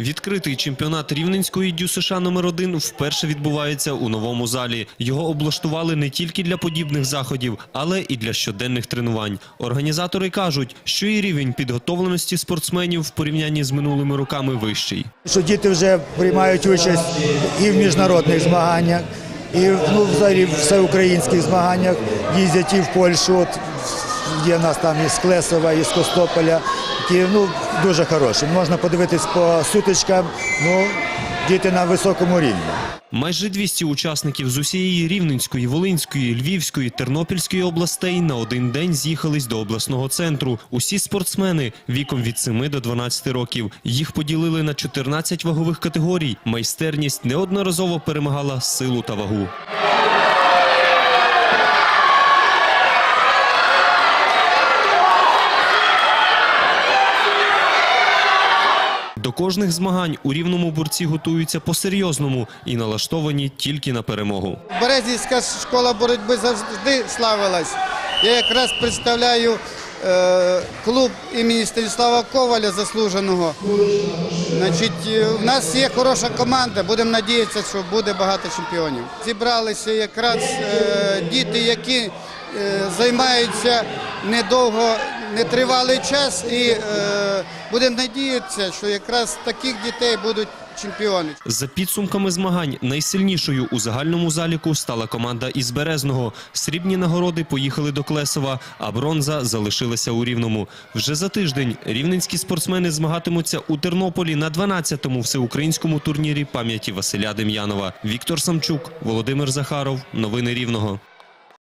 Відкритий чемпіонат Рівненської дю США номер 1 вперше відбувається у новому залі. Його облаштували не тільки для подібних заходів, але і для щоденних тренувань. Організатори кажуть, що і рівень підготовленості спортсменів в порівнянні з минулими роками вищий. що діти вже приймають участь і в міжнародних змаганнях, і ну, взагалі в всеукраїнських змаганнях їздять і в Польщу. От є в нас там із Клесова, із Костополя, які ну, дуже хороші. Можна подивитись по сутичкам, ну, діти на високому рівні. Майже 200 учасників з усієї Рівненської, Волинської, Львівської, Тернопільської областей на один день з'їхались до обласного центру. Усі спортсмени віком від 7 до 12 років. Їх поділили на 14 вагових категорій. Майстерність неодноразово перемагала силу та вагу. До кожних змагань у рівному борці готуються по-серйозному і налаштовані тільки на перемогу. Березівська школа боротьби завжди славилась. Я якраз представляю е, клуб імені Станіслава Коваля заслуженого. Значить, е, в нас є хороша команда, будемо надіятися, що буде багато чемпіонів. Зібралися якраз е, діти, які е, займаються недовго, нетривалий час, і е, будемо надіятися, що якраз таких дітей будуть чемпіони. За підсумками змагань найсильнішою у загальному заліку стала команда із Березного. Срібні нагороди поїхали до Клесова, а бронза залишилася у Рівному. Вже за тиждень рівненські спортсмени змагатимуться у Тернополі на 12-му всеукраїнському турнірі пам'яті Василя Дем'янова. Віктор Самчук, Володимир Захаров. Новини Рівного.